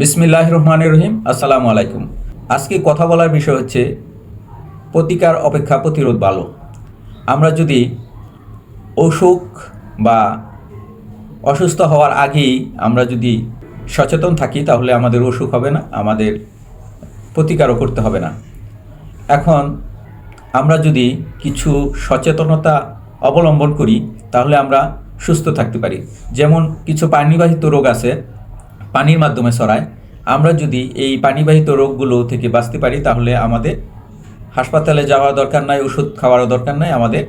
বিসমিল্লাহ রহমানের রহিম আসসালামু আলাইকুম। আজকে কথা বলার বিষয় হচ্ছে প্রতিকার অপেক্ষা প্রতিরোধ ভালো। আমরা যদি অসুখ বা অসুস্থ হওয়ার আগেই আমরা যদি সচেতন থাকি, তাহলে আমাদের অসুখ হবে না, আমাদের প্রতিকারও করতে হবে না। এখন আমরা যদি কিছু সচেতনতা অবলম্বন করি, তাহলে আমরা সুস্থ থাকতে পারি। যেমন কিছু পানিবাহিত রোগ আছে পানির মাধ্যমে ছড়ায়। আমরা যদি এই পানিবাহিত রোগগুলো থেকে বাঁচতে পারি, তাহলে আমাদের হাসপাতালে যাওয়ার দরকার নাই, ওষুধ খাওয়ারও দরকার নাই, আমাদের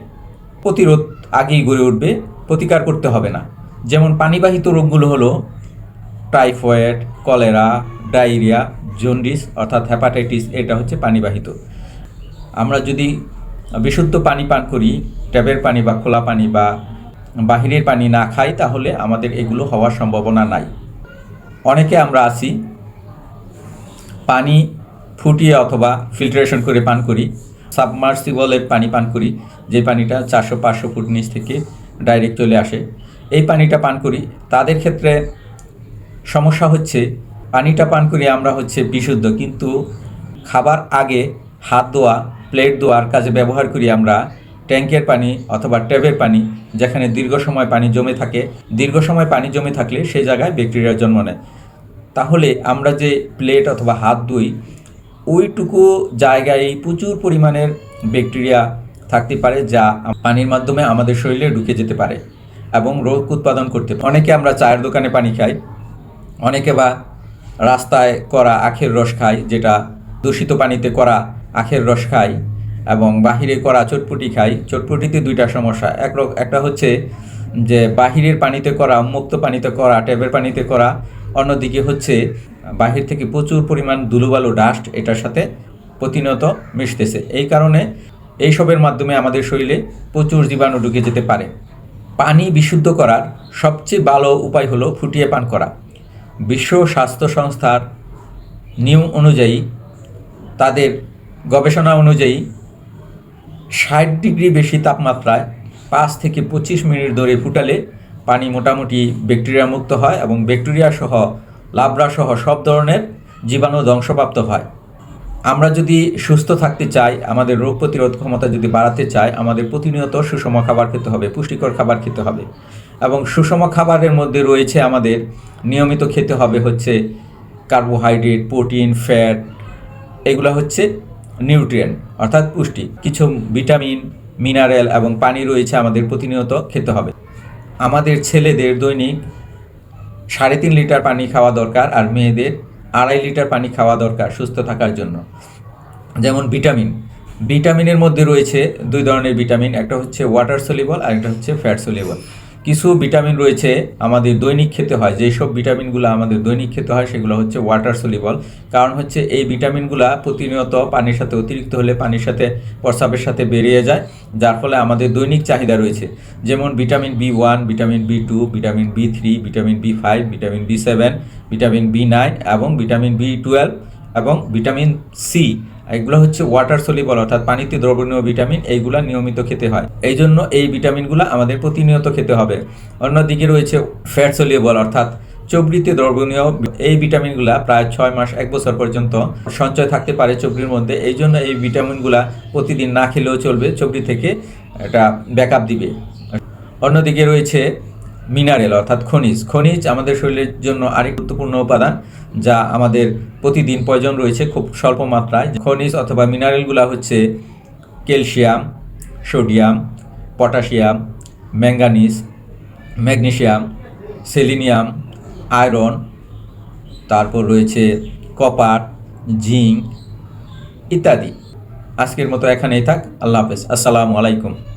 প্রতিরোধ আগেই গড়ে উঠবে, প্রতিকার করতে হবে না। যেমন পানিবাহিত রোগগুলো হলো টাইফয়েড, কলেরা, ডায়রিয়া, জন্ডিস অর্থাৎ হ্যাপাটাইটিস এটা হচ্ছে পানিবাহিত। আমরা যদি বিশুদ্ধ পানি পান করি ট্যাবের পানি বা খোলা পানি বা বাহিরের পানি না খাই, তাহলে আমাদের এগুলো হওয়ার সম্ভাবনা নাই। অনেকে আমরা আছি, পানি ফুটিয়ে অথবা ফিল্টারেশন করে পান করি সাবমার্সিবলের পানি পান করি, যে পানিটা চারশো পাঁচশো ফুট নিচ থেকে ডাইরেক্ট চলে আসে, এই পানিটা পান করি। তাদের ক্ষেত্রে সমস্যা হচ্ছে, পানিটা পান করি আমরা হচ্ছে বিশুদ্ধ, কিন্তু খাবার আগে হাত ধোয়া প্লেট ধোয়ার কাজে ব্যবহার করি আমরা ট্যাঙ্কের পানি অথবা ট্যাবের পানি, যেখানে দীর্ঘ সময় পানি জমে থাকে। দীর্ঘ সময় পানি জমে থাকলে সেই জায়গায় ব্যাকটেরিয়ার জন্ম নেয়। তাহলে আমরা যে প্লেট অথবা হাত ধুই, ওইটুকু জায়গায় প্রচুর পরিমাণের ব্যাকটেরিয়া থাকতে পারে যা পানির মাধ্যমে আমাদের শরীরে ঢুকে যেতে পারে এবং রোগ উৎপাদন করতে পারে। অনেকে আমরা চায়ের দোকানে পানি খাই, অনেকে বা রাস্তায় করা আখের রস খাই, যেটা দূষিত পানিতে করা আখের রস খাই। এবং বাহিরে করা চটপটি খাই। চটপটিতে দুইটা সমস্যা। এক একটা হচ্ছে যে বাহিরের পানিতে করা, মুক্ত পানিতে করা ট্যাবের পানিতে করা। অন্যদিকে হচ্ছে বাহির থেকে প্রচুর পরিমাণ ধুলোবালু, ডাস্ট এটার সাথে প্রতিনিয়ত মিশতেছে। এই কারণে এইসবের মাধ্যমে আমাদের শরীরে প্রচুর জীবাণু ঢুকে যেতে পারে। পানি বিশুদ্ধ করার সবচেয়ে ভালো উপায় হলো ফুটিয়ে পান করা। বিশ্ব স্বাস্থ্য সংস্থার নিয়ম অনুযায়ী, তাদের গবেষণা অনুযায়ী ষাট ডিগ্রি বেশি তাপমাত্রায় পাঁচ থেকে পঁচিশ মিনিট ধরে ফুটালে পানি মোটামুটি ব্যাকটেরিয়া মুক্ত হয় এবং ব্যাকটেরিয়া সহ লাবড়া সহ সব ধরনের জীবাণু ধ্বংসপ্রাপ্ত হয়। আমরা যদি সুস্থ থাকতে চাই, আমাদের রোগ প্রতিরোধ ক্ষমতা যদি বাড়াতে চাই, আমাদের প্রতিনিয়ত সুষম খাবার খেতে হবে, পুষ্টিকর খাবার খেতে হবে এবং সুষম খাবারের মধ্যে রয়েছে আমাদের নিয়মিত খেতে হবে হচ্ছে কার্বোহাইড্রেট প্রোটিন ফ্যাট এগুলো হচ্ছে নিউট্রিয়েন্ট অর্থাৎ পুষ্টি। কিছু ভিটামিন, মিনারেল এবং পানি রয়েছে আমাদের প্রতিনিয়ত খেতে হবে। আমাদের ছেলেদের দৈনিক সাড়ে তিন লিটার পানি খাওয়া দরকার আর মেয়েদের আড়াই লিটার পানি খাওয়া দরকার সুস্থ থাকার জন্য। যেমন ভিটামিন। ভিটামিনের মধ্যে রয়েছে দুই ধরনের ভিটামিন, একটা হচ্ছে ওয়াটার সলিবল আর একটা হচ্ছে ফ্যাট সলিবল কিছু ভিটামিন রয়েছে আমাদের দৈনিক খেতে হয়, যেই সব ভিটামিনগুলো আমাদের দৈনিক খেতে হয় সেগুলো হচ্ছে ওয়াটার সলিবল কারণ হচ্ছে এই ভিটামিনগুলো প্রতিনিয়ত পানির সাথে অতিরিক্ত হলে পানির সাথে প্রস্রাবের সাথে বেরিয়ে যায়, যার ফলে আমাদের দৈনিক চাহিদা রয়েছে। যেমন vitamin B one, vitamin B two, vitamin B three, vitamin B five, vitamin B seven, vitamin B nine এবং ভিটামিন বি টুয়েলভ এবং ভিটামিন সি এগুলো হচ্ছে ওয়াটার সলিবল অর্থাৎ পানিতে দ্রবণীয় ভিটামিন এইগুলা নিয়মিত খেতে হয়। এই জন্য এই ভিটামিনগুলো আমাদের প্রতিনিয়ত খেতে হবে। অন্যদিকে রয়েছে ফ্যাট সলিবল অর্থাৎ চবড়িতে দ্রবণীয় এই ভিটামিনগুলা প্রায় ছয় মাস, এক বছর পর্যন্ত সঞ্চয় থাকতে পারে চবড়ির মধ্যে। এই জন্য এই ভিটামিনগুলা প্রতিদিন না খেলেও চলবে চবড়ি থেকে এটা ব্যাকআপ দিবে। অন্যদিকে রয়েছে মিনারেল, অর্থাৎ খনিজ। খনিজ আমাদের শরীরের জন্য আরেক গুরুত্বপূর্ণ উপাদান, যা আমাদের প্রতিদিন প্রয়োজন রয়েছে খুব স্বল্প মাত্রায়। খনিজ অথবা মিনারেলগুলো হচ্ছে calcium, sodium, potassium, manganese, magnesium, selenium, iron, তারপর রয়েছে কপার, জিঙ্ক ইত্যাদি। আজকের মতো এখানেই থাক। আল্লাহ হাফেজ। আসসালামু আলাইকুম।